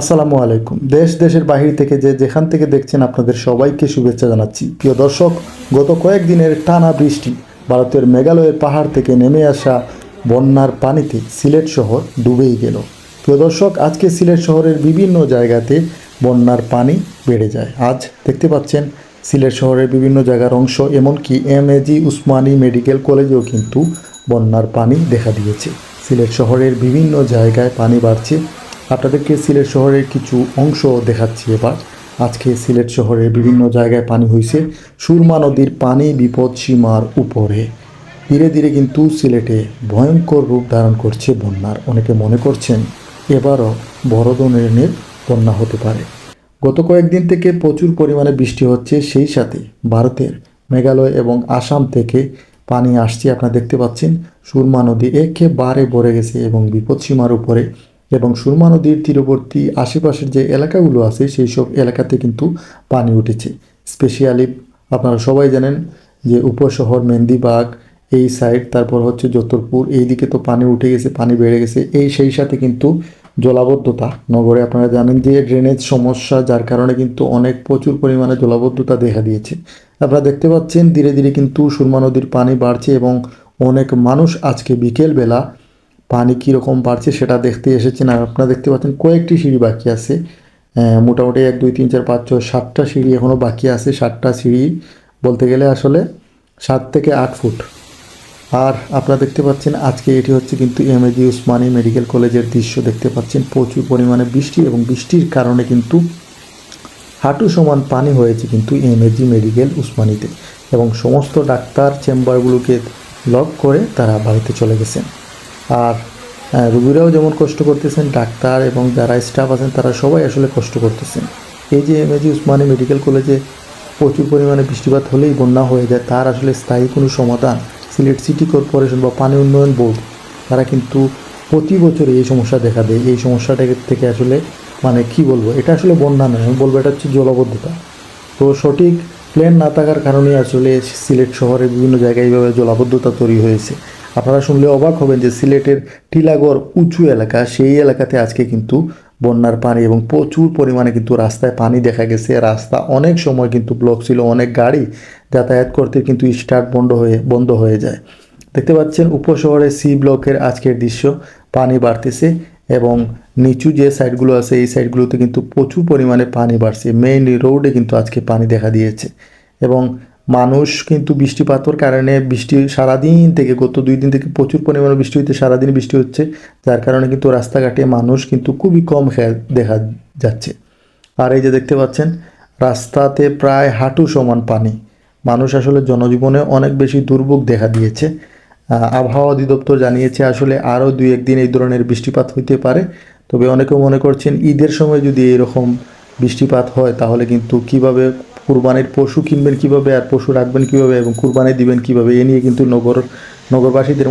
আসসালামু আলাইকুম। দেশ দেশের বাহির থেকে যে যেখান থেকে দেখছেন আপনাদের সবাইকে শুভেচ্ছা জানাচ্ছি। প্রিয় দর্শক, গত কয়েকদিনের টানা বৃষ্টি ভারতের মেঘালয়ের পাহাড় থেকে নেমে আসা বন্যার পানিতে সিলেট শহর ডুবেই গেল। প্রিয় দর্শক, আজকে সিলেট শহরের বিভিন্ন জায়গাতে বন্যার পানি বেড়ে যায়। আজ দেখতে পাচ্ছেন, সিলেট শহরের বিভিন্ন জায়গার অংশ, এমনকি এম এজি উসমানী মেডিকেল কলেজেও কিন্তু বন্যার পানি দেখা দিয়েছে। সিলেট শহরের বিভিন্ন জায়গায় পানি বাড়ছে। আপনাদেরকে সিলেট শহরের কিছু অংশ দেখাচ্ছি এবার। আজকে সিলেট শহরের বিভিন্ন জায়গায় পানি হয়েছে সুরমা নদীর পানি বিপদ সীমার উপরে। ধীরে ধীরে কিন্তু সিলেটে ভয়ঙ্কর রূপ ধারণ করছে বন্যার। অনেকে মনে করছেন এবারও বড় ধরনের বন্যা হতে পারে। গত কয়েকদিন থেকে প্রচুর পরিমাণে বৃষ্টি হচ্ছে। সেই সাথে ভারতের মেঘালয় এবং আসাম থেকে পানি আসছে, আপনারা দেখতে পাচ্ছেন। সুরমা নদী একেবারে ভরে গেছে এবং বিপদসীমার উপরে এবং সুরমা নদীর তীরবর্তী আশেপাশের যে এলাকাগুলো আছে, সেই সব এলাকাতে কিন্তু পানি উঠেছে। স্পেশালি আপনারা সবাই জানেন যে উপশহর মেন্দিবাগ এই সাইড তারপর হচ্ছে যতরপুর এই দিকে তো পানি উঠে গেছে, পানি বেড়ে গেছে। এই সেই সাথে কিন্তু জলাবদ্ধতা। নগরে আপনারা জানেন যে ড্রেনেজ সমস্যা, যার কারণে কিন্তু অনেক প্রচুর পরিমাণে জলাবদ্ধতা দেখা দিয়েছে। আপনারা দেখতে পাচ্ছেন, ধীরে ধীরে কিন্তু সুরমা নদীর পানি বাড়ছে এবং অনেক মানুষ আজকে বিকেলবেলা পানি কীরকম বাড়ছে সেটা দেখতে এসেছেন। আর আপনারা দেখতে পাচ্ছেন কয়েকটি সিঁড়ি বাকি আছে। মোটামুটি এক, দুই, তিন, চার, পাঁচ, ছয়, সাতটা সিঁড়ি এখনও বাকি আছে। সাতটা সিঁড়ি বলতে গেলে আসলে সাত থেকে আট ফুট। আর আপনারা দেখতে পাচ্ছেন আজকে এটি হচ্ছে কিন্তু এমএজি উসমানী মেডিকেল কলেজের দৃশ্য। দেখতে পাচ্ছেন প্রচুর পরিমাণে বৃষ্টি এবং বৃষ্টির কারণে কিন্তু হাঁটু সমান পানি হয়েছে কিন্তু এমএজি মেডিকেল উসমানীতে। এবং সমস্ত ডাক্তার চেম্বারগুলোকে লক করে তারা বাড়িতে চলে গেছেন। আর রুগীরাও যেমন কষ্ট করতেছেন, ডাক্তার এবং যারা স্টাফ আছেন তারা সবাই আসলে কষ্ট করতেছেন। এই যে এমএজি উসমানী মেডিকেল কলেজে প্রচুর পরিমাণে বৃষ্টিপাত হলেই বন্যা হয়ে যায়, তার আসলে স্থায়ী কোনো সমাধান সিলেট সিটি কর্পোরেশন বা পানি উন্নয়ন বোর্ড, তারা কিন্তু প্রতি বছর এই সমস্যা দেখা দেয়। এই সমস্যাটা থেকে আসলে মানে কি বলব, এটা আসলে বন্যা নয়, আমি বলব এটা হচ্ছে জলবদ্ধতা। তো সঠিক প্ল্যান না থাকার কারণে আসলে সিলেট শহরের বিভিন্ন জায়গায় এইভাবে জলাবদ্ধতা তৈরি হয়েছে। আপনারা শুনলে অবাক হবেন যে সিলেটের টিলাগড় উঁচু এলাকা, সেই এলাকাতে আজকে কিন্তু বন্যার পানি এবং প্রচুর পরিমাণে কিন্তু রাস্তায় পানি দেখা গেছে। রাস্তা অনেক সময় কিন্তু ব্লক ছিল, অনেক গাড়ি যাতায়াত করতে কিন্তু স্টার্ট বন্ধ হয়ে বন্ধ হয়ে যায়। দেখতে পাচ্ছেন, উপশহরে সি ব্লকের আজকের দৃশ্য, পানি বাড়তেছে এবং নিচু যে সাইডগুলো আছে, এই সাইডগুলোতে কিন্তু প্রচুর পরিমাণে পানি বাড়ছে। মেইন রোডে কিন্তু আজকে পানি দেখা দিয়েছে এবং মানুষ কিন্তু বৃষ্টিপাতর কারণে বৃষ্টি সারাদিন থেকে গত দুই দিন থেকে প্রচুর পরিমাণে বৃষ্টি হচ্ছে সারাদিন বৃষ্টি হচ্ছে, যার কারণে কিন্তু রাস্তাঘাটে মানুষ কিন্তু খুবই কম দেখা যাচ্ছে। আর এই যে দেখতে পাচ্ছেন, রাস্তাতে প্রায় হাঁটু সমান পানি। মানুষ আসলে জনজীবনে অনেক বেশি দুর্ভোগ দেখা দিয়েছে। আবহাওয়া অধিদপ্তর জানিয়েছে আসলে আরও দুই একদিন এই ধরনের বৃষ্টিপাত হইতে পারে। তবে অনেকে মনে করছেন ঈদের সময় যদি এরকম বৃষ্টিপাত হয়, তাহলে কিন্তু কীভাবে কুরবানির পশু কিনবেন কীভাবে আর পশু রাখবেন কীভাবে এবং কুরবানি দিবেন কীভাবে, এ নিয়ে কিন্তু নগর, নগরবাসীদের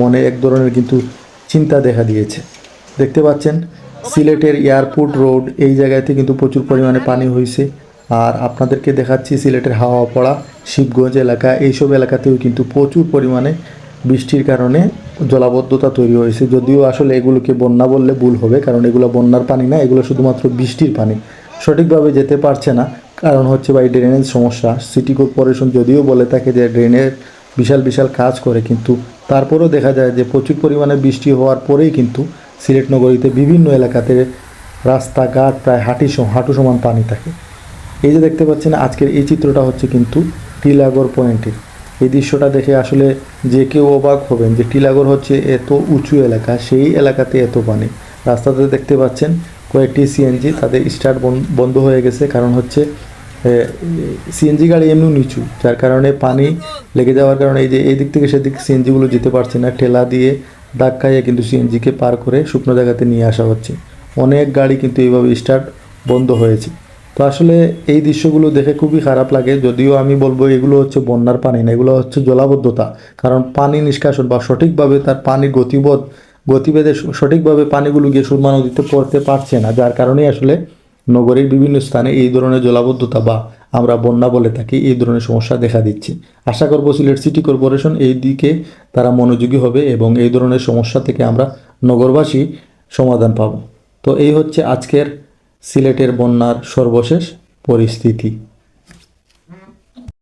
মনে এক ধরনের কিন্তু চিন্তা দেখা দিয়েছে। দেখতে পাচ্ছেন, সিলেটের এয়ারপোর্ট রোড, এই জায়গাতে কিন্তু প্রচুর পরিমাণে পানি হয়েছে আর আপনাদেরকে দেখাচ্ছি সিলেটের হাওয়া পড়া শিবগঞ্জ এলাকা, এইসব এলাকাতেও কিন্তু প্রচুর পরিমাণে বৃষ্টির কারণে জলাবদ্ধতা তৈরি হয়েছে। যদিও আসলে এগুলোকে বন্যা বললে ভুল হবে, কারণ এগুলো বন্যার পানি না, এগুলো শুধুমাত্র বৃষ্টির পানি। সঠিকভাবে যেতে পারছে না। কারণ হচ্ছে এই ড্রেনেজ সমস্যা। সিটি কর্পোরেশন যদিও বলে থাকে যে ড্রেনের বিশাল বিশাল কাজ করে, কিন্তু তারপরেও দেখা যায় যে প্রচুর পরিমাণে বৃষ্টি হওয়ার পরেই কিন্তু সিলেট নগরীতে বিভিন্ন এলাকাতে রাস্তাঘাট প্রায় হাঁটি হাঁটু সমান পানি থাকে। এই যে দেখতে পাচ্ছেন, আজকের এই চিত্রটা হচ্ছে কিন্তু টিলাগড় পয়েন্টের এই দৃশ্যটা দেখে আসলে যে কেউ অবাক হবেন যে টিলাগড় হচ্ছে এত উঁচু এলাকা, সেই এলাকাতে এত পানি। রাস্তাতে দেখতে পাচ্ছেন কয়েকটি সিএনজি তাদের স্টার্ট বন্ধ হয়ে গেছে। কারণ হচ্ছে সিএনজি গাড়ি এমনি নিচু, যার কারণে পানি লেগে যাওয়ার কারণে এই যে এই দিক থেকে সেদিক সিএনজিগুলো যেতে পারছে না, ঠেলা দিয়ে দাগ খাইয়ে কিন্তু সিএনজিকে পার করে শুকনো জায়গাতে নিয়ে আসা হচ্ছে। অনেক গাড়ি কিন্তু এইভাবে স্টার্ট বন্ধ হয়েছে। তো আসলে এই দৃশ্যগুলো দেখে খুবই খারাপ লাগে, যদিও আমি বলব এগুলো হচ্ছে বন্যার পানি না, এগুলো হচ্ছে জলাবদ্ধতা। কারণ পানি নিষ্কাশন বা সঠিকভাবে তার পানির গতিবোধ গতিবেদে সঠিকভাবে পানিগুলো গিয়ে সুরমা নদীতে পড়তে পারছে না, যার কারণেই আসলে নগরীর বিভিন্ন স্থানে এই ধরনের জলাবদ্ধতা বা আমরা বন্যা বলে থাকি এই ধরনের সমস্যা দেখা দিচ্ছে। আশা করব সিলেট সিটি কর্পোরেশন এই দিকে তারা মনোযোগী হবে এবং এই ধরনের সমস্যা থেকে আমরা নগরবাসী সমাধান পাব। তো এই হচ্ছে আজকের সিলেটের বন্যার সর্বশেষ পরিস্থিতি।